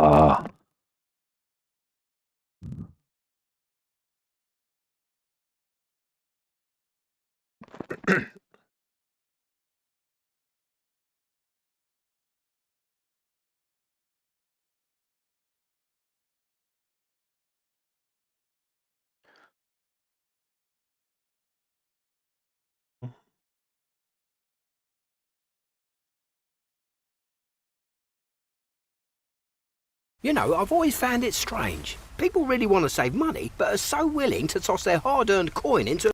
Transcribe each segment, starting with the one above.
아, You know, I've always found it strange. People really want to save money, but are so willing to toss their hard earned coin into.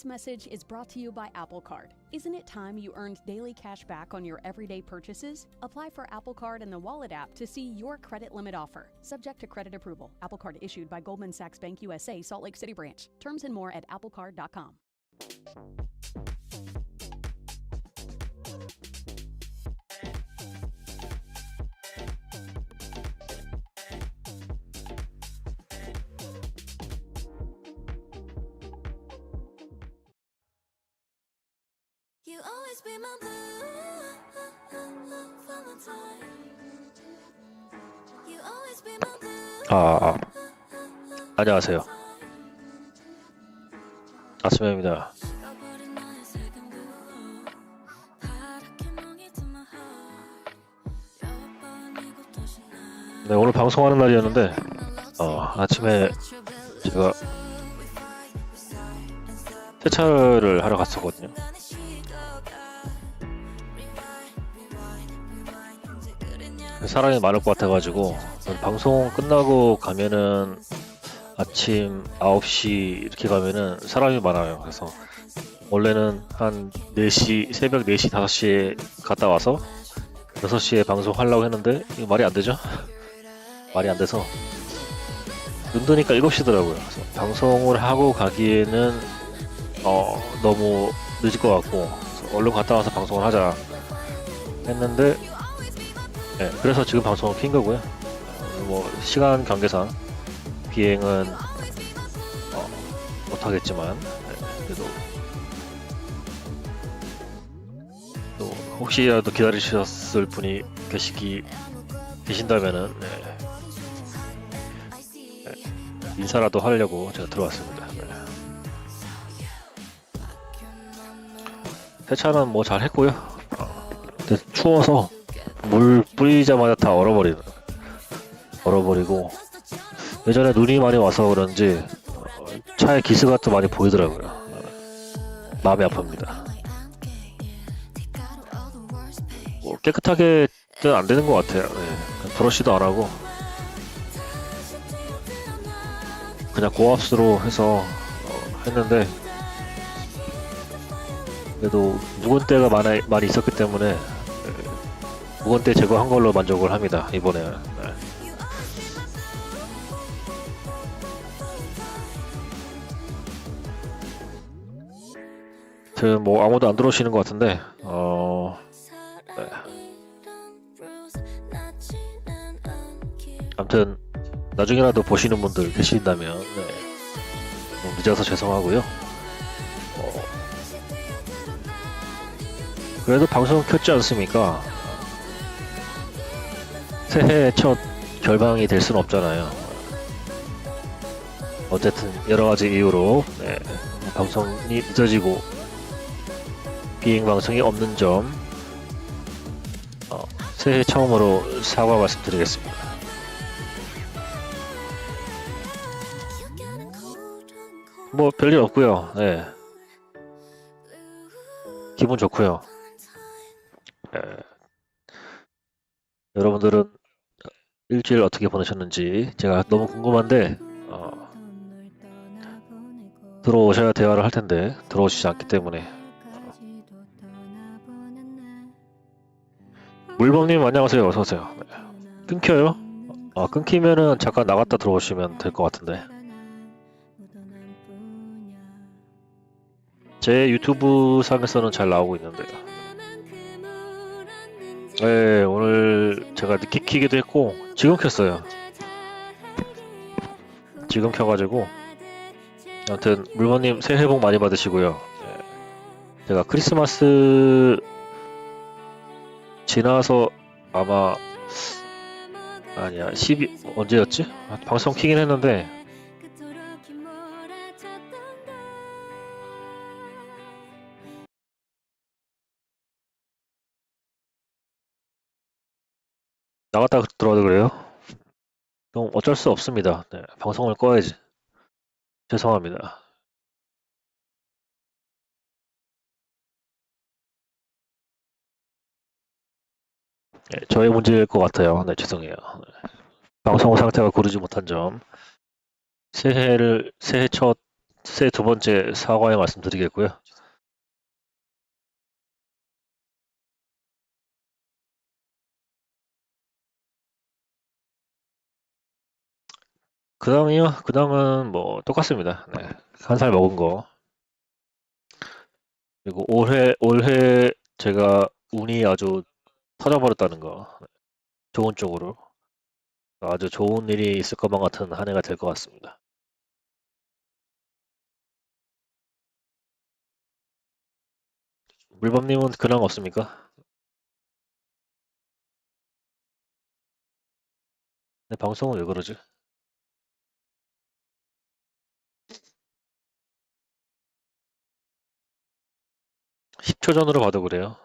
This message is brought to you by Apple Card. Isn't it time you earned daily cash back on your everyday purchases? Apply for Apple Card in the Wallet app to see your credit limit offer. Subject to credit approval. Apple Card issued by Goldman Sachs Bank USA, Salt Lake City branch. Terms and more at applecard.com. You always be my Valentine. You always be my 아, 아. 안녕하세요. 아스메입니다. 네, 오늘 방송하는 날이었는데, 어, 아침에 제가 세차를 하러 갔었거든요. 사람이 많을 것 같아가지고, 방송 끝나고 가면은 아침 9시 이렇게 가면은 사람이 많아요. 그래서 원래는 한 4시, 새벽 4시, 5시에 갔다 와서 6시에 방송하려고 했는데, 이거 말이 안 되죠? 말이 안 돼서 눈 뜨니까 7시더라고요. 그래서 방송을 하고 가기에는 어, 너무 늦을 것 같고 얼른 갔다 와서 방송을 하자 했는데 네, 그래서 지금 방송을 킨 거고요. 어, 뭐 시간 관계상 비행은 어, 못하겠지만 네, 그래도 또 혹시라도 기다리셨을 분이 계시기 계신다면은 네, 인사라도 하려고 제가 들어왔습니다. 네. 세차는 뭐 잘 했고요. 어, 근데 추워서 물 뿌리자마자 다 얼어버리는 얼어버리고 예전에 눈이 많이 와서 그런지 어, 차에 기스가 또 많이 보이더라고요. 어, 마음이 아픕니다. 뭐 깨끗하게는 안 되는 것 같아요. 네. 브러쉬도 안 하고 그냥 고압수로 해서 어, 했는데 그래도 묵은 때가 많이 있었기 때문에 네, 묵은 때 제거한 걸로 만족을 합니다 이번에 네. 뭐 아무도 안 들어오시는 것 같은데 어 아무튼 나중에라도 보시는 분들 계신다면 네. 뭐 늦어서 죄송하고요. 어, 그래도 방송 켰지 않습니까? 새해 첫 결방이 될 수는 없잖아요. 어쨌든 여러 가지 이유로 네, 방송이 늦어지고 비행 방송이 없는 점 어, 새해 처음으로 사과 말씀드리겠습니다. 뭐 별일 없고요. 네. 기분 좋고요. 네. 여러분들은 일주일 어떻게 보내셨는지 제가 너무 궁금한데 어, 들어오셔야 대화를 할 텐데 들어오시지 않기 때문에 물범님 안녕하세요. 어서 오세요. 네. 끊겨요? 아 끊기면은 잠깐 나갔다 들어오시면 될 것 같은데. 제 유튜브 상에서는 잘 나오고 있는데요. 네, 오늘 제가 늦게 키기도 했고 지금 켰어요. 지금 켜가지고 아무튼 물건님 새해 복 많이 받으시고요. 네, 제가 크리스마스 지나서 아마 아니야 12 언제였지? 아, 방송 키긴 했는데 나갔다 들어와도 그래요? 그럼 어쩔 수 없습니다. 네, 방송을 꺼야지. 죄송합니다. 네, 저의 문제일 것 같아요. 네, 죄송해요. 네. 방송 상태가 고르지 못한 점. 새해를 새해 첫새두 번째 사과의 말씀 드리겠고요. 그 다음이요? 그 다음은 뭐 똑같습니다. 네. 한 살 먹은 거. 그리고 올해, 올해 제가 운이 아주 터져버렸다는 거. 네. 좋은 쪽으로. 아주 좋은 일이 있을 것만 같은 한 해가 될 것 같습니다. 물범님은 근황 없습니까? 네, 방송은 왜 그러지? 십초 전으로 봐도 그래요.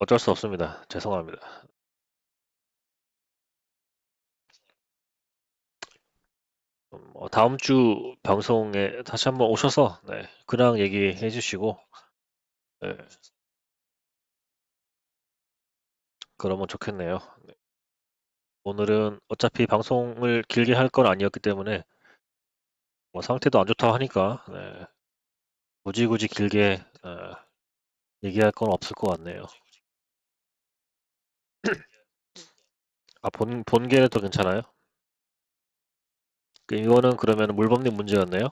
어쩔 수 없습니다. 죄송합니다. 음, 어, 다음 주 방송에 다시 한번 오셔서 네, 근황 얘기해 주시고 네, 그러면 좋겠네요. 네. 오늘은 어차피 방송을 길게 할 건 아니었기 때문에 뭐 상태도 안 좋다고 하니까 네, 굳이 굳이 길게 어, 얘기할 건 없을 것 같네요. 아, 본, 본계도 괜찮아요? 그 이거는 그러면 물범님 문제였네요?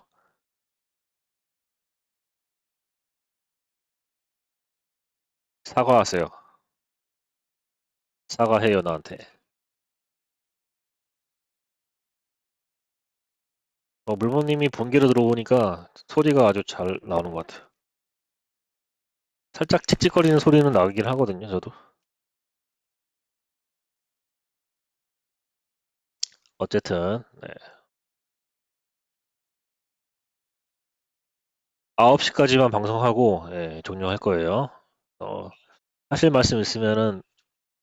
사과하세요. 사과해요, 나한테. 어, 물범님이 본계로 들어오니까 소리가 아주 잘 나오는 것 같아요. 살짝 칙칙거리는 소리는 나긴 하거든요, 저도. 어쨌든, 네. 9시까지만 방송하고, 예, 종료할 거예요. 어, 하실 말씀 있으면은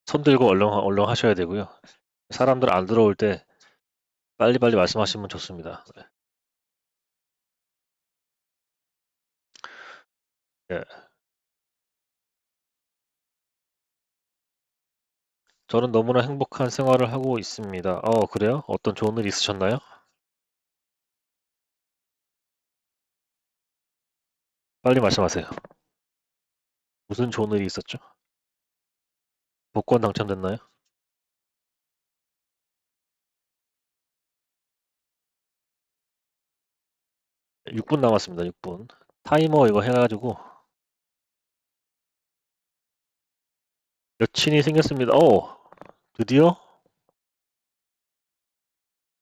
손 들고 얼른, 얼른 하셔야 되고요. 사람들 안 들어올 때 빨리빨리 말씀하시면 좋습니다. 네. 예. 저는 너무나 행복한 생활을 하고 있습니다. 어, 그래요? 어떤 좋은 일 있으셨나요? 빨리 말씀하세요. 무슨 좋은 일이 있었죠? 복권 당첨됐나요? 네, 6분 남았습니다. 6 분. 타이머 이거 해 가지고 여친이 생겼습니다. 어, 드디어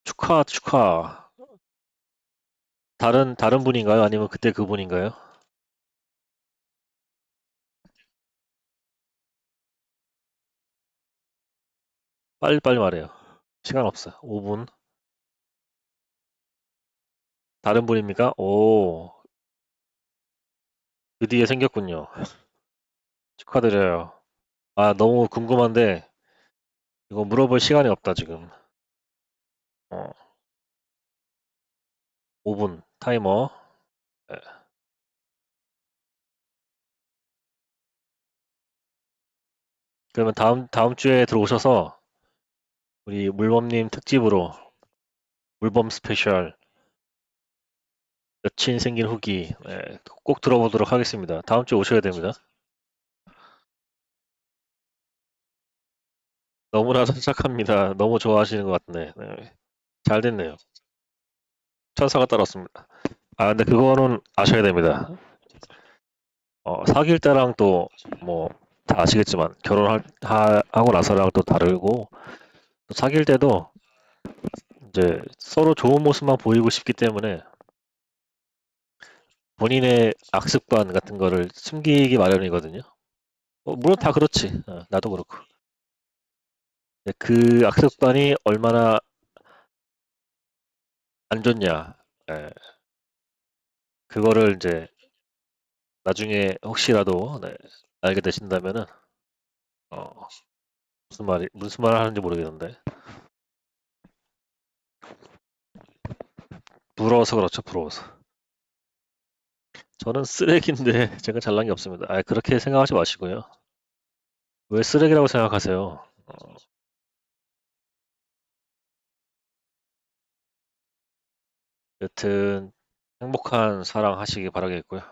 축하 축하. 다른 다른 분인가요? 아니면 그때 그분인가요? 빨리 빨리 말해요. 시간 없어요. 5분. 다른 분입니까? 오, 드디어 생겼군요. 축하드려요. 아, 너무 궁금한데 이거 물어볼 시간이 없다 지금. 어, 5분 타이머. 네. 그러면 다음 다음 주에 들어오셔서 우리 물범님 특집으로 물범 스페셜 여친 생긴 후기 예, 꼭 들어보도록 하겠습니다. 다음 주에 오셔야 됩니다. 너무나 착합니다. 너무 좋아하시는 것 같네. 네. 잘 됐네요. 천사가 따랐습니다. 아 근데 그거는 아셔야 됩니다. 어, 사귈 때랑 또 뭐 다 아시겠지만 결혼할 하, 하고 나서랑 또 다르고 또 사귈 때도 이제 서로 좋은 모습만 보이고 싶기 때문에 본인의 악습관 같은 거를 숨기기 마련이거든요. 어, 물론 다 그렇지. 어, 나도 그렇고. 근데 그 악습관이 얼마나 안 좋냐. 예. 그거를 이제 나중에 혹시라도 네, 알게 되신다면은 어, 무슨 말이 무슨 말을 하는지 모르겠는데 부러워서 그렇죠. 부러워서. 저는 쓰레기인데 제가 잘난 게 없습니다. 아, 그렇게 생각하지 마시고요. 왜 쓰레기라고 생각하세요? 어, 여튼 행복한 사랑 하시기 바라겠고요.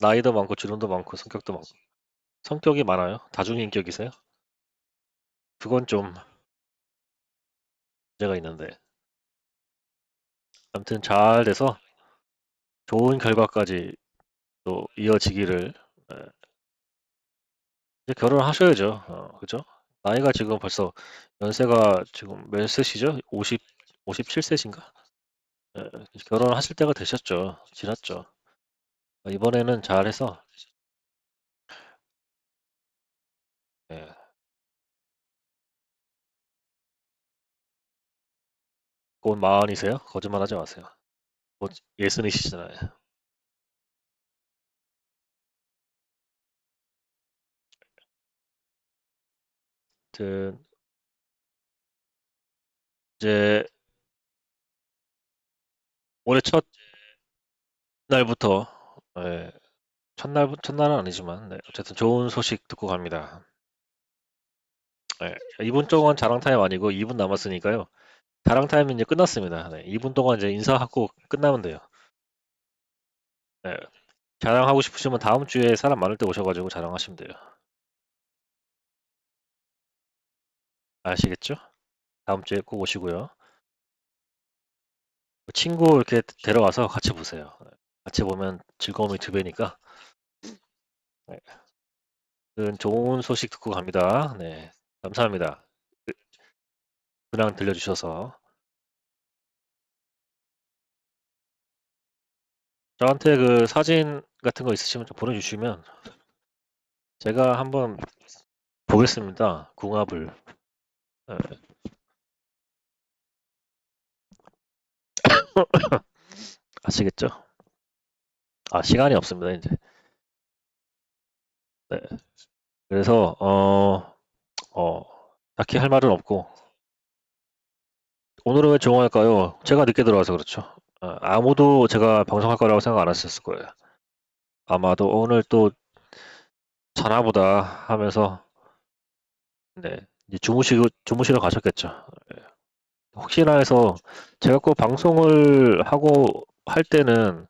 나이도 많고 주름도 많고 성격도 많고 성격이 많아요? 다중인격이세요? 그건 좀 문제가 있는데 아무튼 잘 돼서 좋은 결과까지 또 이어지기를 예. 이제 결혼하셔야죠. 어, 그죠? 나이가 지금 벌써 연세가 지금 몇 세시죠? 50, 57세신가? 예, 결혼하실 때가 되셨죠. 지났죠. 이번에는 잘해서 예, 곧 마흔이세요? 거짓말 하지 마세요. 곧 예순이시잖아요. 이제 올해 첫 날부터 예, 첫날 첫날은 아니지만 네, 어쨌든 좋은 소식 듣고 갑니다. 예, 2분 동안 자랑 타임 아니고 2분 남았으니까요. 자랑 타임은 이제 끝났습니다. 네, 2분 동안 이제 인사하고 끝나면 돼요. 네, 자랑하고 싶으시면 다음 주에 사람 많을 때 오셔가지고 자랑하시면 돼요. 아시겠죠? 다음 주에 꼭 오시고요. 친구 이렇게 데려와서 같이 보세요. 같이 보면 즐거움이 두 배니까. 네. 좋은 소식 듣고 갑니다. 네, 감사합니다. 그- 그냥 들려주셔서. 저한테 그 사진 같은 거 있으시면 좀 보내주시면 제가 한번 보겠습니다. 궁합을. 네. 아시겠죠? 아, 시간이 없습니다, 이제. 네. 그래서, 어, 어, 딱히 할 말은 없고, 오늘은 왜 조용할까요? 제가 늦게 들어와서 그렇죠. 아, 아무도 제가 방송할 거라고 생각 안 하셨을 거예요. 아마도 오늘 또 자나보다 하면서, 네, 이제 주무시고, 주무시러 가셨겠죠. 예. 혹시나 해서 제가 꼭 방송을 하고 할 때는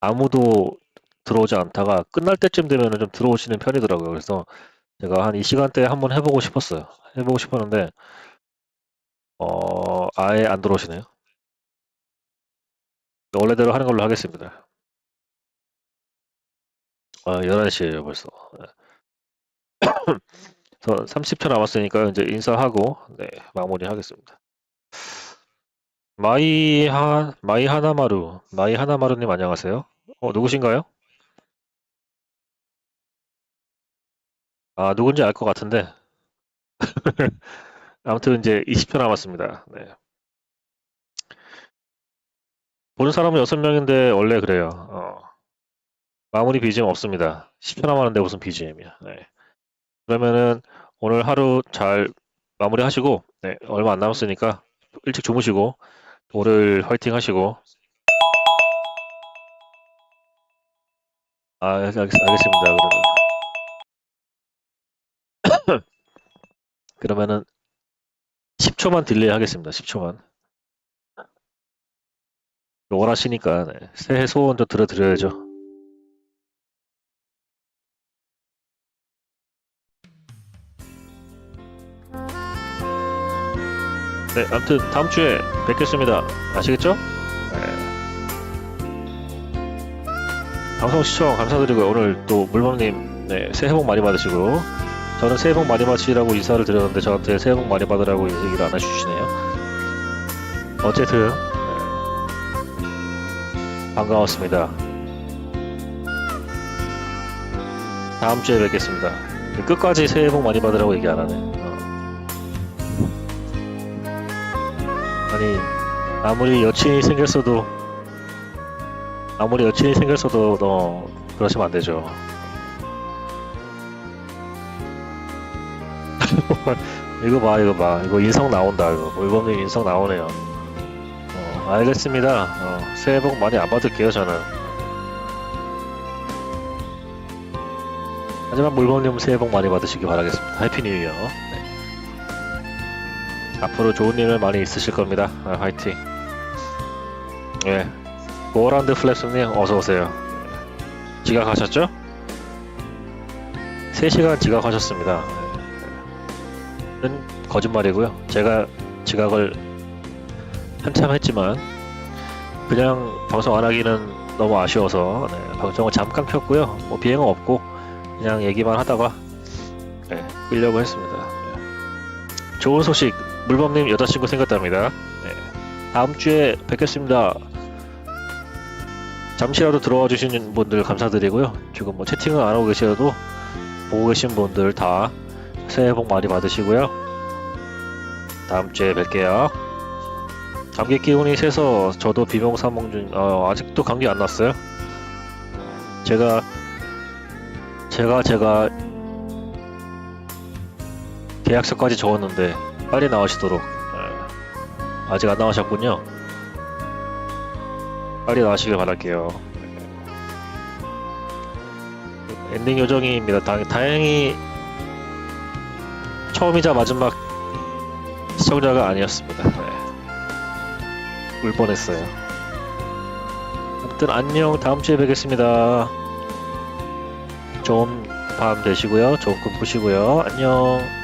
아무도 들어오지 않다가 끝날 때쯤 되면 좀 들어오시는 편이더라고요. 그래서 제가 한 이 시간대에 한번 해보고 싶었어요. 해보고 싶었는데, 어, 아예 안 들어오시네요. 원래대로 하는 걸로 하겠습니다. 아, 11시에요, 벌써. 네. 그래서 30초 남았으니까 이제 인사하고, 네, 마무리 하겠습니다. 마이 하, 마이 하나마루, 마이 하나마루님 안녕하세요. 어, 누구신가요? 아, 누군지 알 것 같은데. 아무튼 이제 20초 남았습니다. 네. 보는 사람은 6명인데 원래 그래요. 어. 마무리 BGM 없습니다. 10초 남았는데 무슨 BGM이야. 네. 그러면은 오늘 하루 잘 마무리 하시고, 네, 얼마 안 남았으니까 일찍 주무시고, 오늘 화이팅 하시고. 아, 알겠습니다. 그러면. 그러면은 10초만 딜레이 하겠습니다. 10초만. 원하시니까 네. 새해 소원 좀 들어드려야죠. 네, 아무튼 다음 주에 뵙겠습니다. 아시겠죠? 네. 방송 시청 감사드리고요. 오늘 또 물범님 네, 새해 복 많이 받으시고 저는 새해 복 많이 받으시라고 인사를 드렸는데 저한테 새해 복 많이 받으라고 얘기를 안 해주시네요. 어쨌든 네, 반가웠습니다. 다음 주에 뵙겠습니다. 끝까지 새해 복 많이 받으라고 얘기 안 하네. 아니 아무리 여친이 생겼어도 아무리 여친이 생겼어도 너 그러시면 안 되죠. 이거 봐 이거 봐 이거 인성 나온다 이거 물범님 인성 나오네요. 어, 알겠습니다. 어, 새해 복 많이 안 받을게요 저는. 하지만 물범님 새해 복 많이 받으시기 바라겠습니다. 해피 뉴 이어. 네. 앞으로 좋은 일을 많이 있으실 겁니다. 아, 화이팅. 네. 고란드 플랩스님 어서 오세요. 지각하셨죠? 3시간 지각하셨습니다. 는 거짓말이고요. 제가 지각을 한참 했지만 그냥 방송 안 하기는 너무 아쉬워서 네, 방송을 잠깐 켰고요. 뭐 비행은 없고 그냥 얘기만 하다가 네, 끌려고 했습니다. 네. 좋은 소식 물범님 여자친구 생겼답니다. 네. 다음 주에 뵙겠습니다. 잠시라도 들어와 주시는 분들 감사드리고요. 지금 뭐 채팅을 안 하고 계셔도 보고 계신 분들 다 새해 복 많이 받으시고요. 다음 주에 뵐게요. 감기 기운이 세서 저도 비명사몽 중 어, 아직도 감기 안 났어요. 제가 제가 제가 계약서까지 적었는데 빨리 나오시도록 예. 아직 안 나오셨군요. 빨리 나오시길 바랄게요. 엔딩 요정입니다. 다, 다행히 처음이자 마지막 시청자가 아니었습니다. 네. 울 뻔했어요. 아무튼 안녕. 다음 주에 뵙겠습니다. 좋은 밤 되시고요. 좋은 꿈 꾸시고요. 안녕.